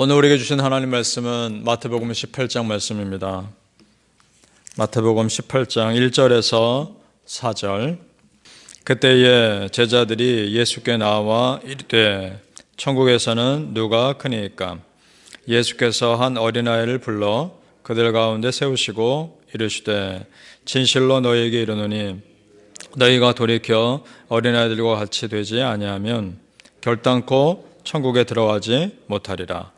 오늘 우리에게 주신 하나님 말씀은 마태복음 18장 말씀입니다. 마태복음 18장 1절에서 4절. 그때에 제자들이 예수께 나와 이르되 천국에서는 누가 크니까 예수께서 한 어린아이를 불러 그들 가운데 세우시고 이르시되 진실로 너희에게 이르노니 너희가 돌이켜 어린아이들과 같이 되지 아니하면 결단코 천국에 들어가지 못하리라.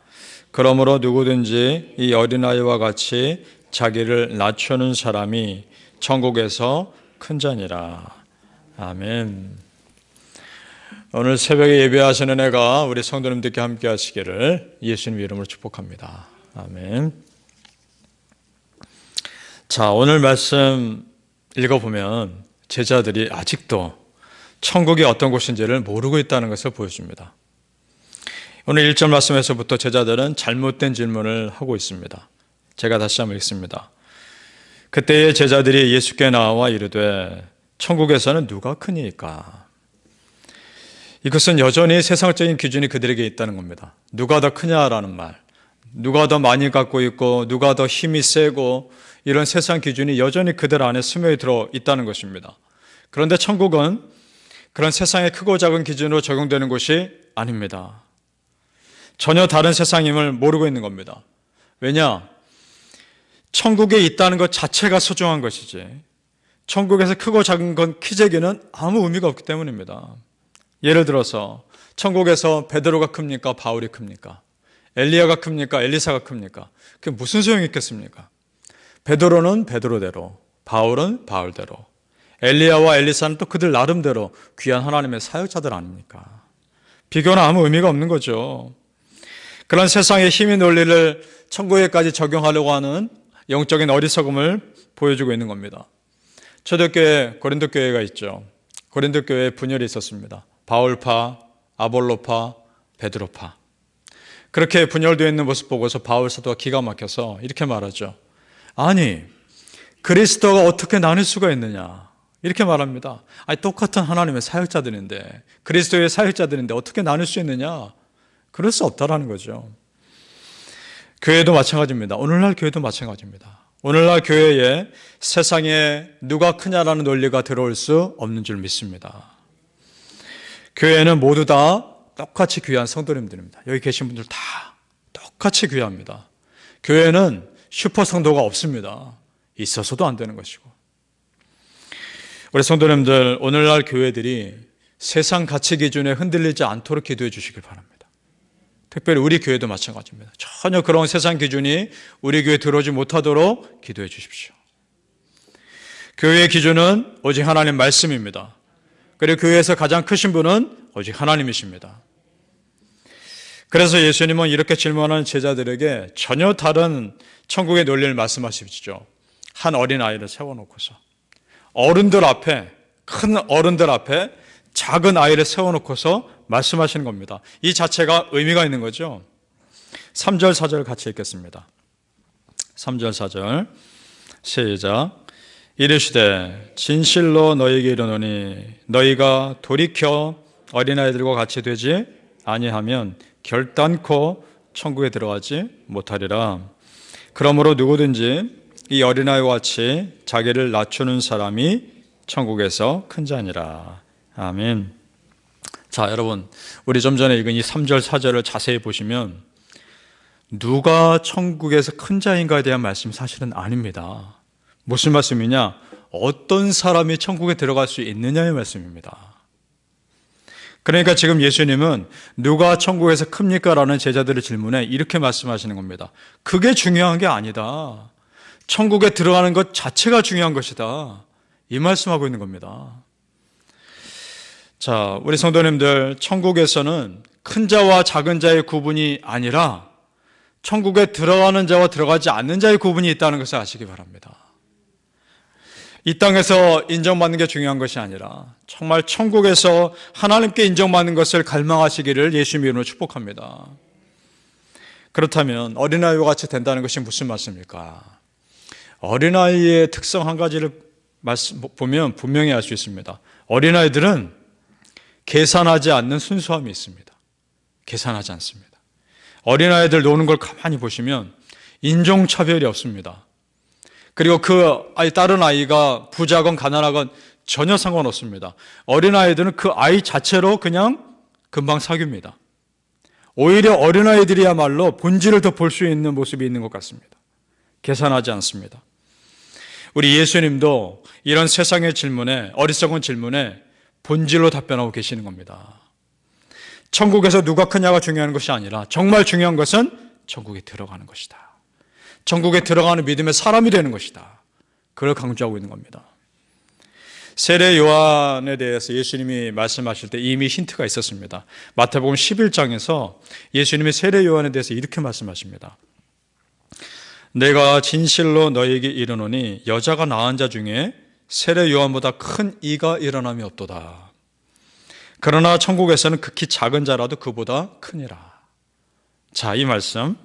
그러므로 누구든지 이 어린아이와 같이 자기를 낮추는 사람이 천국에서 큰 자니라. 아멘. 오늘 새벽에 예배하시는 애가 우리 성도님들께 함께 하시기를 예수님 이름으로 축복합니다. 아멘. 자, 오늘 말씀 읽어보면 제자들이 아직도 천국이 어떤 곳인지를 모르고 있다는 것을 보여줍니다. 오늘 1절 말씀에서부터 제자들은 잘못된 질문을 하고 있습니다. 제가 다시 한번 읽습니다. 그때의 제자들이 예수께 나와 이르되 천국에서는 누가 크니까? 이것은 여전히 세상적인 기준이 그들에게 있다는 겁니다. 누가 더 크냐라는 말. 누가 더 많이 갖고 있고 누가 더 힘이 세고 이런 세상 기준이 여전히 그들 안에 스며 들어 있다는 것입니다. 그런데 천국은 그런 세상의 크고 작은 기준으로 적용되는 곳이 아닙니다. 전혀 다른 세상임을 모르고 있는 겁니다. 왜냐? 천국에 있다는 것 자체가 소중한 것이지. 천국에서 크고 작은 건 키재기는 아무 의미가 없기 때문입니다. 예를 들어서 천국에서 베드로가 큽니까? 바울이 큽니까? 엘리야가 큽니까? 엘리사가 큽니까? 그게 무슨 소용이 있겠습니까? 베드로는 베드로대로, 바울은 바울대로, 엘리야와 엘리사는 또 그들 나름대로 귀한 하나님의 사역자들 아닙니까? 비교는 아무 의미가 없는 거죠. 그런 세상의 힘의 논리를 천국에까지 적용하려고 하는 영적인 어리석음을 보여주고 있는 겁니다. 초대교회 고린도 교회가 있죠. 고린도 교회에 분열이 있었습니다. 바울파, 아볼로파, 베드로파. 그렇게 분열되어 있는 모습 보고서 바울 사도가 기가 막혀서 이렇게 말하죠. 아니, 그리스도가 어떻게 나눌 수가 있느냐? 이렇게 말합니다. 아니, 똑같은 하나님의 사역자들인데, 그리스도의 사역자들인데 어떻게 나눌 수 있느냐? 그럴 수 없다라는 거죠. 교회도 마찬가지입니다. 오늘날 교회도 마찬가지입니다. 오늘날 교회에 세상에 누가 크냐라는 논리가 들어올 수 없는 줄 믿습니다. 교회는 모두 다 똑같이 귀한 성도님들입니다. 여기 계신 분들 다 똑같이 귀합니다. 교회는 슈퍼 성도가 없습니다. 있어서도 안 되는 것이고. 우리 성도님들, 오늘날 교회들이 세상 가치 기준에 흔들리지 않도록 기도해 주시길 바랍니다. 특별히 우리 교회도 마찬가지입니다. 전혀 그런 세상 기준이 우리 교회에 들어오지 못하도록 기도해 주십시오. 교회의 기준은 오직 하나님 말씀입니다. 그리고 교회에서 가장 크신 분은 오직 하나님이십니다. 그래서 예수님은 이렇게 질문하는 제자들에게 전혀 다른 천국의 논리를 말씀하시죠. 한 어린아이를 세워놓고서 어른들 앞에, 큰 어른들 앞에 작은 아이를 세워놓고서 말씀하시는 겁니다. 이 자체가 의미가 있는 거죠. 3절, 4절 같이 읽겠습니다. 3절, 4절. 시작. 이르시되 진실로 너희에게 이르노니 너희가 돌이켜 어린아이들과 같이 되지 아니하면 결단코 천국에 들어가지 못하리라. 그러므로 누구든지 이 어린아이와 같이 자기를 낮추는 사람이 천국에서 큰 자니라. 아멘. 자, 여러분, 우리 좀 전에 읽은 이 3절, 4절을 자세히 보시면 누가 천국에서 큰 자인가에 대한 말씀 사실은 아닙니다. 무슨 말씀이냐? 어떤 사람이 천국에 들어갈 수 있느냐의 말씀입니다. 그러니까 지금 예수님은 누가 천국에서 큽니까? 라는 제자들의 질문에 이렇게 말씀하시는 겁니다. 그게 중요한 게 아니다. 천국에 들어가는 것 자체가 중요한 것이다. 이 말씀하고 있는 겁니다. 자, 우리 성도님들, 천국에서는 큰 자와 작은 자의 구분이 아니라 천국에 들어가는 자와 들어가지 않는 자의 구분이 있다는 것을 아시기 바랍니다. 이 땅에서 인정받는 게 중요한 것이 아니라 정말 천국에서 하나님께 인정받는 것을 갈망하시기를 예수님 이름으로 축복합니다. 그렇다면 어린아이와 같이 된다는 것이 무슨 말씀입니까? 어린아이의 특성 한 가지를 보면 분명히 알 수 있습니다. 어린아이들은 계산하지 않는 순수함이 있습니다. 계산하지 않습니다. 어린아이들 노는 걸 가만히 보시면 인종차별이 없습니다. 그리고 그 아이, 다른 아이가 부자건 가난하건 전혀 상관없습니다. 어린아이들은 그 아이 자체로 그냥 금방 사귀입니다. 오히려 어린아이들이야말로 본질을 더 볼 수 있는 모습이 있는 것 같습니다. 계산하지 않습니다. 우리 예수님도 이런 세상의 질문에, 어리석은 질문에 본질로 답변하고 계시는 겁니다. 천국에서 누가 크냐가 중요한 것이 아니라 정말 중요한 것은 천국에 들어가는 것이다. 천국에 들어가는 믿음의 사람이 되는 것이다. 그걸 강조하고 있는 겁니다. 세례 요한에 대해서 예수님이 말씀하실 때 이미 힌트가 있었습니다. 마태복음 11장에서 예수님이 세례 요한에 대해서 이렇게 말씀하십니다. 내가 진실로 너에게 이르노니 여자가 낳은 자 중에 세례 요한보다 큰 이가 일어남이 없도다. 그러나 천국에서는 극히 작은 자라도 그보다 크니라. 자, 이 말씀.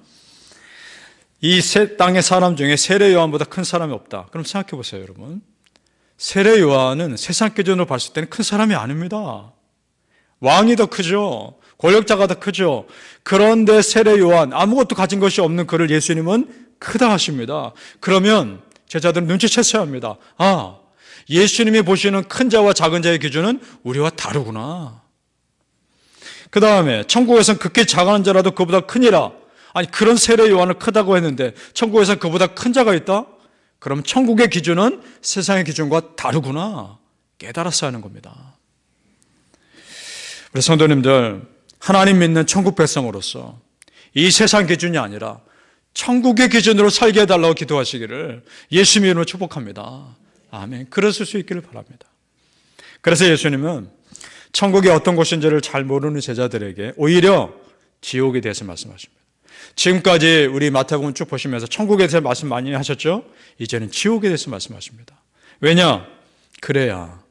이 땅의 사람 중에 세례 요한보다 큰 사람이 없다. 그럼 생각해 보세요, 여러분. 세례 요한은 세상 기준으로 봤을 때는 큰 사람이 아닙니다. 왕이 더 크죠. 권력자가 더 크죠. 그런데 세례 요한 아무것도 가진 것이 없는 그를 예수님은 크다 하십니다. 그러면 제자들은 눈치챘어야 합니다. 아, 예수님이 보시는 큰 자와 작은 자의 기준은 우리와 다르구나. 그 다음에 천국에서는 극히 작은 자라도 그보다 크니라. 아니 그런 세례 요한을 크다고 했는데 천국에서 그보다 큰 자가 있다? 그럼 천국의 기준은 세상의 기준과 다르구나. 깨달았어야 하는 겁니다. 우리 성도님들 하나님 믿는 천국 백성으로서 이 세상 기준이 아니라 천국의 기준으로 살게 해달라고 기도하시기를 예수님 이름으로 축복합니다. 아멘. 그러실 수 있기를 바랍니다. 그래서 예수님은 천국이 어떤 곳인지를 잘 모르는 제자들에게 오히려 지옥에 대해서 말씀하십니다. 지금까지 우리 마태복음 쭉 보시면서 천국에 대해서 말씀 많이 하셨죠? 이제는 지옥에 대해서 말씀하십니다. 왜냐? 그래야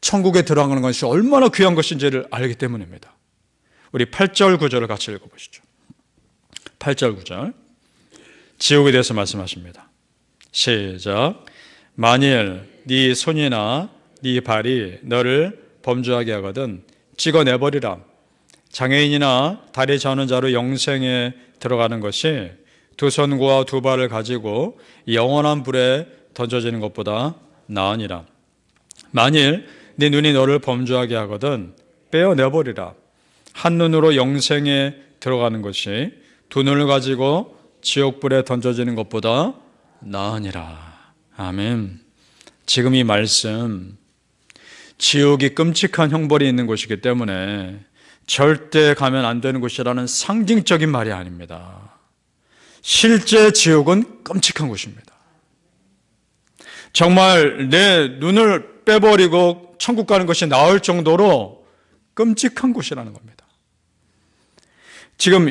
천국에 들어가는 것이 얼마나 귀한 것인지를 알기 때문입니다. 우리 8절 9절을 같이 읽어보시죠. 8절 9절. 지옥에 대해서 말씀하십니다. 시작. 만일 네 손이나 네 발이 너를 범죄하게 하거든 찍어내 버리라. 장애인이나 다리 저는 자로 영생에 들어가는 것이 두 손과 두 발을 가지고 영원한 불에 던져지는 것보다 나으니라. 만일 네 눈이 너를 범죄하게 하거든 빼어내 버리라. 한 눈으로 영생에 들어가는 것이 두 눈을 가지고 지옥불에 던져지는 것보다 나으니라. 아멘. 지금 이 말씀, 지옥이 끔찍한 형벌이 있는 곳이기 때문에 절대 가면 안 되는 곳이라는 상징적인 말이 아닙니다. 실제 지옥은 끔찍한 곳입니다. 정말 내 눈을 빼버리고 천국 가는 것이 나을 정도로 끔찍한 곳이라는 겁니다. 지금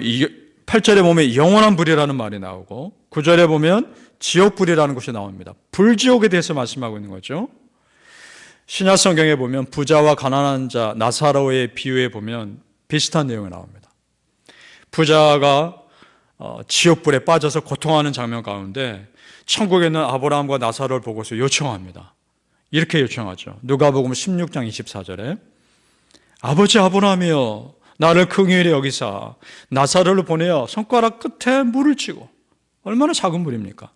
8절에 보면 영원한 불이라는 말이 나오고 9절에 보면 지옥 불이라는 것이 나옵니다. 불지옥에 대해서 말씀하고 있는 거죠. 신약 성경에 보면 부자와 가난한 자 나사로의 비유에 보면 비슷한 내용이 나옵니다. 부자가 어, 지옥 불에 빠져서 고통하는 장면 가운데 천국에 있는 아브라함과 나사로를 보고서 요청합니다. 이렇게 요청하죠. 누가복음 16장 24절에 아버지 아브라함이여 나를 긍휼히 여기사 나사로를 보내어 손가락 끝에 물을 치고 얼마나 작은 물입니까?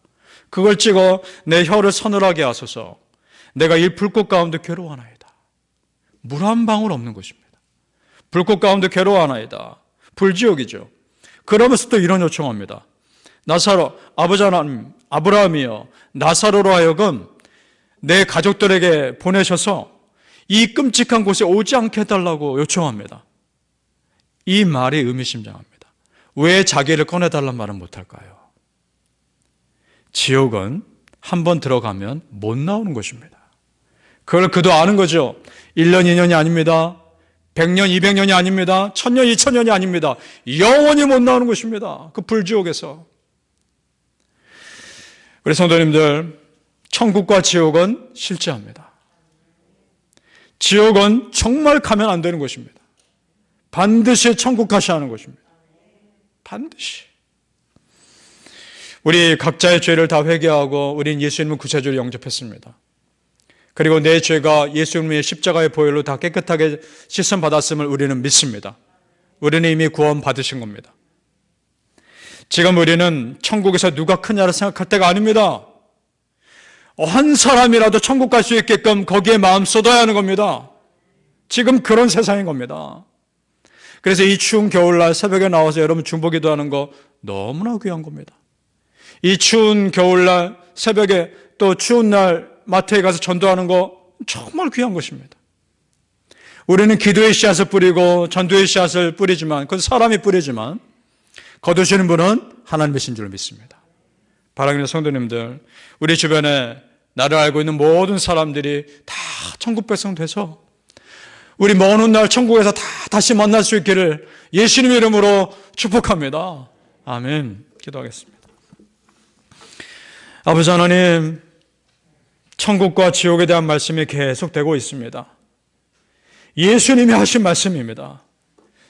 그걸 찍어 내 혀를 서늘하게 하소서. 내가 이 불꽃 가운데 괴로워하나이다. 물 한 방울 없는 곳입니다. 불꽃 가운데 괴로워하나이다. 불지옥이죠. 그러면서 또 이런 요청합니다. 나사로 아버지 하나님 아브라함이여 나사로로 하여금 내 가족들에게 보내셔서 이 끔찍한 곳에 오지 않게 해달라고 요청합니다. 이 말이 의미심장합니다. 왜 자기를 꺼내달란 말은 못할까요? 지옥은 한 번 들어가면 못 나오는 것입니다. 그걸 그도 아는 거죠. 1년, 2년이 아닙니다. 100년, 200년이 아닙니다. 1000년, 2000년이 아닙니다. 영원히 못 나오는 것입니다. 그 불지옥에서. 우리 성도님들, 천국과 지옥은 실제합니다. 지옥은 정말 가면 안 되는 것입니다. 반드시 천국 가셔야 하는 것입니다. 반드시. 우리 각자의 죄를 다 회개하고 우린 예수님을 구세주로 영접했습니다. 그리고 내 죄가 예수님의 십자가의 보혈로 다 깨끗하게 씻음 받았음을 우리는 믿습니다. 우리는 이미 구원 받으신 겁니다. 지금 우리는 천국에서 누가 크냐를 생각할 때가 아닙니다. 한 사람이라도 천국 갈 수 있게끔 거기에 마음 쏟아야 하는 겁니다. 지금 그런 세상인 겁니다. 그래서 이 추운 겨울날 새벽에 나와서 여러분 중보기도 하는 거 너무나 귀한 겁니다. 이 추운 겨울날 새벽에 또 추운 날 마트에 가서 전도하는 거 정말 귀한 것입니다. 우리는 기도의 씨앗을 뿌리고 전도의 씨앗을 뿌리지만 그건 사람이 뿌리지만 거두시는 분은 하나님이신 줄 믿습니다. 바라기는 성도님들 우리 주변에 나를 알고 있는 모든 사람들이 다 천국 백성 돼서 우리 먼 훗날 천국에서 다 다시 만날 수 있기를 예수님 이름으로 축복합니다. 아멘. 기도하겠습니다. 아버지 하나님, 천국과 지옥에 대한 말씀이 계속되고 있습니다. 예수님이 하신 말씀입니다.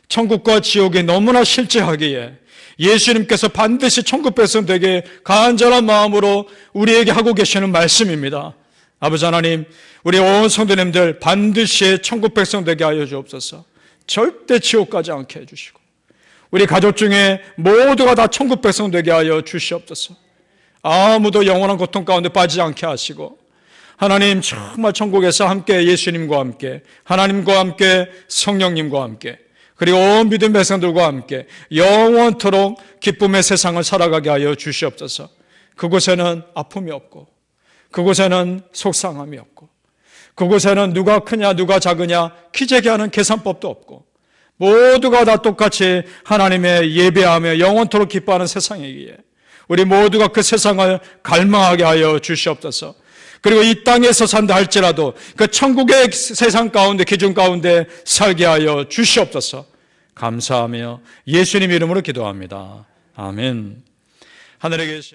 천국과 지옥이 너무나 실제하기에 예수님께서 반드시 천국 백성 되게 간절한 마음으로 우리에게 하고 계시는 말씀입니다. 아버지 하나님, 우리 온 성도님들 반드시 천국 백성 되게 하여 주옵소서. 절대 지옥 가지 않게 해주시고, 우리 가족 중에 모두가 다 천국 백성 되게 하여 주시옵소서. 아무도 영원한 고통 가운데 빠지지 않게 하시고, 하나님 정말 천국에서 함께 예수님과 함께, 하나님과 함께, 성령님과 함께, 그리고 온 믿음 백성들과 함께 영원토록 기쁨의 세상을 살아가게 하여 주시옵소서. 그곳에는 아픔이 없고, 그곳에는 속상함이 없고, 그곳에는 누가 크냐, 누가 작으냐, 키재기 하는 계산법도 없고, 모두가 다 똑같이 하나님의 예배하며 영원토록 기뻐하는 세상이기에, 우리 모두가 그 세상을 갈망하게 하여 주시옵소서. 그리고 이 땅에서 산다 할지라도 그 천국의 세상 가운데 기준 가운데 살게 하여 주시옵소서. 감사하며 예수님 이름으로 기도합니다. 아멘. 하늘에 계신